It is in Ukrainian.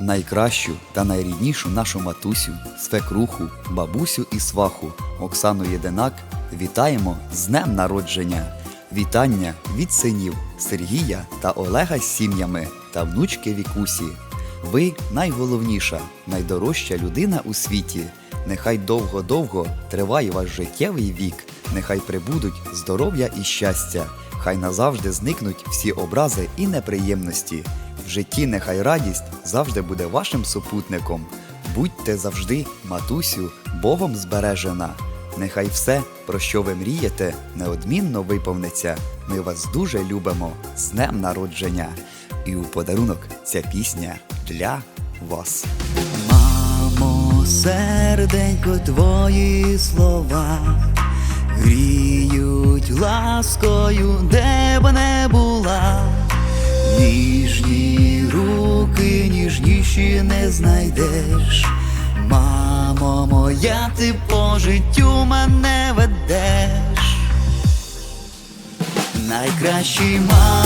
найкращу та найріднішу нашу матусю, свекруху, бабусю і сваху Оксану Єдинак вітаємо з днем народження. Вітання від синів Сергія та Олега з сім'ями та внучки Вікусі. Ви найголовніша, найдорожча людина у світі. Нехай довго-довго триває ваш життєвий вік, нехай прибудуть здоров'я і щастя, хай назавжди зникнуть всі образи і неприємності. В житті нехай радість завжди буде вашим супутником. Будьте завжди, матусю, Богом збережена. Нехай все, про що ви мрієте, неодмінно виповниться. Ми вас дуже любимо з днем народження. І у подарунок ця пісня для вас. Мамо, серденько, твої слова гріють ласкою, де б не була. Ніжні руки, ніжніші не знайдеш. Мамо моя, ти по життю мене ведеш. Найкращій мамі